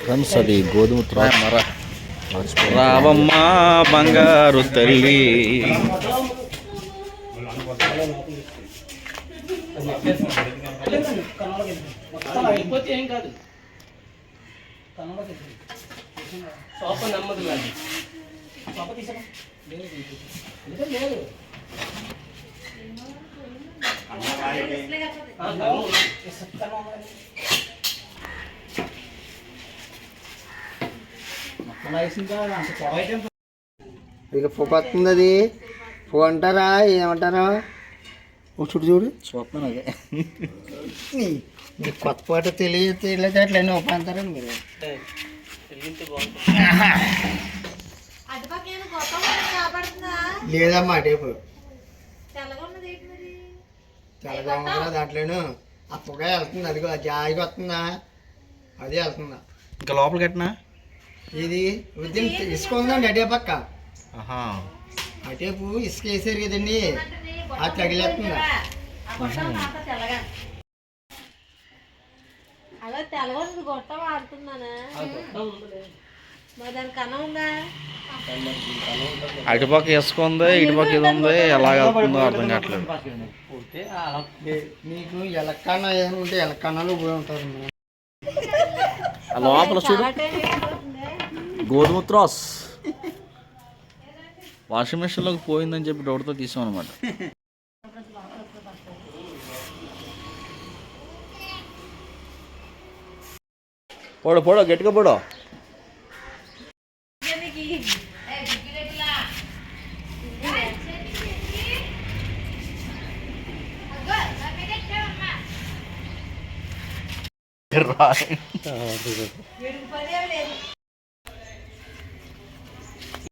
Friends అది గోధుమ త్రాసు. మర. రావమ్మ బంగారు తల్లి. అయిపోతే ఏం కాదు నమ్మదు లేదు లేదు ఇక పొగ వస్తుంది అది పొగ అంటారా? ఏమంటారా? చూడు చూడు. చూస్తున్నాను అదే మీకు కొత్త పాట తెలియ తెలియక అట్లనే అంటారండి మీరు. లేదమ్మా టేపు తెల్లగా తెల్లదమ్మ దాంట్లోను. ఆ పొగ వెళ్తుంది అదిగో జాయిగా వస్తుందా? అదే వెళ్తుందా? ఇంకా లోపల కట్టినా ఇది వృద్ధి ఇసుక ఉందండి అటే పక్క. అటేపు ఇసుక వేసారు కదండి. అది మాత్రం తెల్లగా. అలా ఉన్నది గొట్టం ఆడుతున్నానా? మరి దాని కన్నం ఉందా? అటుపక్క ఇసుక ఉంది ఇటుపక్క ఇది ఉంది ఎలా వెళ్తుందో అర్థం కావట్లేదు. మీకు ఎలక్కన్న ఏముంటే ఎలక్కన్నలు పోయి ఉంటారు లోపల చూడు. చాలా టైం అయిపోతుంది గోధుమ త్రాస్. వాషింగ్ మెషిన్లోకి పోయిందని చెప్పి డౌట్తో తీసాం అనమాట పోడు పోడో గట్టిగా పోడో. లేదు